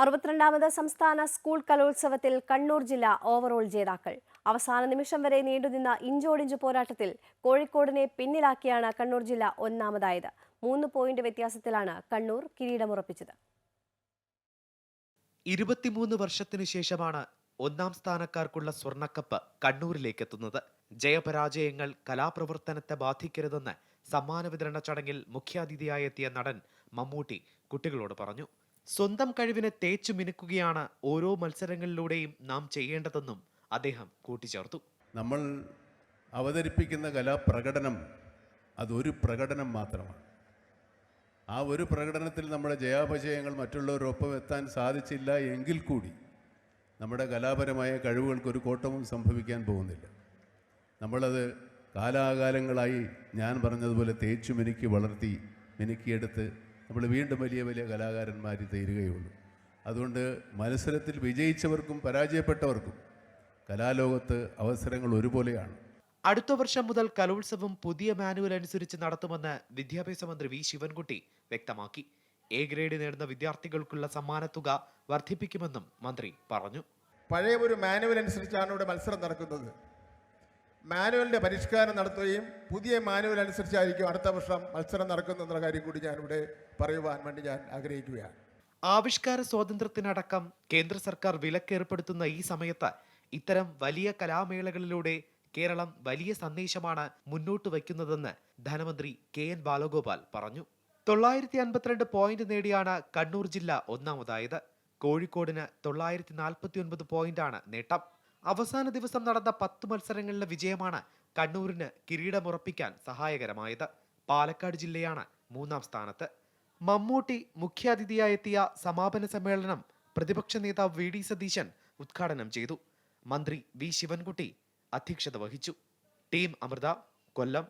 അറുപത്തിരണ്ടാമത് സംസ്ഥാന സ്കൂൾ കലോത്സവത്തിൽ കണ്ണൂർ ജില്ല ഓവറോൾ ജേതാക്കൾ. അവസാന നിമിഷം വരെ നീണ്ടുനിന്ന ഇഞ്ചോടിഞ്ച് പോരാട്ടത്തിൽ കോഴിക്കോടിനെ പിന്നിലാക്കിയാണ് കണ്ണൂർ ജില്ല ഒന്നാമതായത്. മൂന്ന് പോയിന്റ് വ്യത്യാസത്തിലാണ് കണ്ണൂർ കിരീടമുറപ്പിച്ചത്. ഇരുപത്തിമൂന്ന് വർഷത്തിനു ശേഷമാണ് ഒന്നാം സ്ഥാനക്കാർക്കുള്ള സ്വർണക്കപ്പ് കണ്ണൂരിലേക്ക് എത്തുന്നത് ജയപരാജയങ്ങൾ കലാപ്രവർത്തനത്തെ ബാധിക്കരുതെന്ന് സമ്മാന വിതരണ ചടങ്ങിൽ മുഖ്യാതിഥിയായെത്തിയ നടൻ മമ്മൂട്ടി കുട്ടികളോട് പറഞ്ഞു. സ്വന്തം കഴിവിനെ തേച്ചു മിനുക്കുകയാണ് ഓരോ മത്സരങ്ങളിലൂടെയും നാം ചെയ്യേണ്ടതെന്നും അദ്ദേഹം കൂട്ടിച്ചേർത്തു. നമ്മൾ അവതരിപ്പിക്കുന്ന കലാപ്രകടനം അതൊരു പ്രകടനം മാത്രമാണ്. ആ ഒരു പ്രകടനത്തിൽ നമ്മുടെ ജയാപജയങ്ങൾ മറ്റുള്ളവരൊപ്പം എത്താൻ സാധിച്ചില്ല എങ്കിൽ കൂടി നമ്മുടെ കലാപരമായ കഴിവുകൾക്ക് ഒരു കോട്ടവും സംഭവിക്കാൻ പോകുന്നില്ല. നമ്മളത് കാലാകാലങ്ങളായി ഞാൻ പറഞ്ഞതുപോലെ തേച്ചു മിനുക്കി വളർത്തി മിനുക്കിയെടുത്ത് നമ്മൾ വീണ്ടും വലിയ വലിയ കലാകാരന്മാർ തീരുകയുള്ളൂ. അതുകൊണ്ട് മത്സരത്തിൽ വിജയിച്ചവർക്കും പരാജയപ്പെട്ടവർക്കും കലാലോകത്ത് അവസരങ്ങൾ ഒരുപോലെയാണ്. അടുത്ത വർഷം മുതൽ കലോത്സവം പുതിയ മാനുവൽ അനുസരിച്ച് നടത്തുമെന്ന് വിദ്യാഭ്യാസ മന്ത്രി വി ശിവൻകുട്ടി വ്യക്തമാക്കി. എ ഗ്രേഡ് നേടുന്ന വിദ്യാർത്ഥികൾക്കുള്ള സമ്മാനത്തുക വർദ്ധിപ്പിക്കുമെന്നും മന്ത്രി പറഞ്ഞു. പഴയ ഒരു മാനുവൽ അനുസരിച്ചാണ് ഇവിടെ മത്സരം നടക്കുന്നത്. മാനുവലിന്റെ പരിഷ്കാരം നടത്തുകയും പുതിയ മാനുവൽ അനുസരിച്ചായിരിക്കും അടുത്ത വർഷം മത്സരം നടക്കുന്നതെന്നുള്ള കാര്യം കൂടി ഞാനിവിടെ പറയുവാൻ വേണ്ടി ഞാൻ ആഗ്രഹിക്കുകയാണ്. ആവിഷ്കാര സ്വാതന്ത്ര്യത്തിനടക്കം കേന്ദ്ര സർക്കാർ വിലക്കേർപ്പെടുത്തുന്ന ഈ സമയത്ത് ഇത്തരം വലിയ കലാമേളകളിലൂടെ കേരളം വലിയ സന്ദേശമാണ് മുന്നോട്ട് വയ്ക്കുന്നതെന്ന് ധനമന്ത്രി കെ എൻ ബാലഗോപാൽ പറഞ്ഞു. തൊള്ളായിരത്തി അൻപത്തിരണ്ട് പോയിന്റ് നേടിയാണ് കണ്ണൂർ ജില്ല ഒന്നാമതായത്. കോഴിക്കോടിന് തൊള്ളായിരത്തി നാൽപ്പത്തി ഒൻപത് പോയിന്റാണ് നേട്ടം. അവസാന ദിവസം നടന്ന പത്ത് മത്സരങ്ങളിലെ വിജയമാണ് കണ്ണൂരിന് കിരീടമുറപ്പിക്കാൻ സഹായകരമായത്. പാലക്കാട് ജില്ലയാണ് മൂന്നാം സ്ഥാനത്ത്. മമ്മൂട്ടി മുഖ്യാതിഥിയായെത്തിയ സമാപന സമ്മേളനം പ്രതിപക്ഷ നേതാവ് വി ഡി സതീശൻ ഉദ്ഘാടനം ചെയ്തു. മന്ത്രി വി ശിവൻകുട്ടി അധ്യക്ഷത വഹിച്ചു. ടീം അമൃത കൊല്ലം.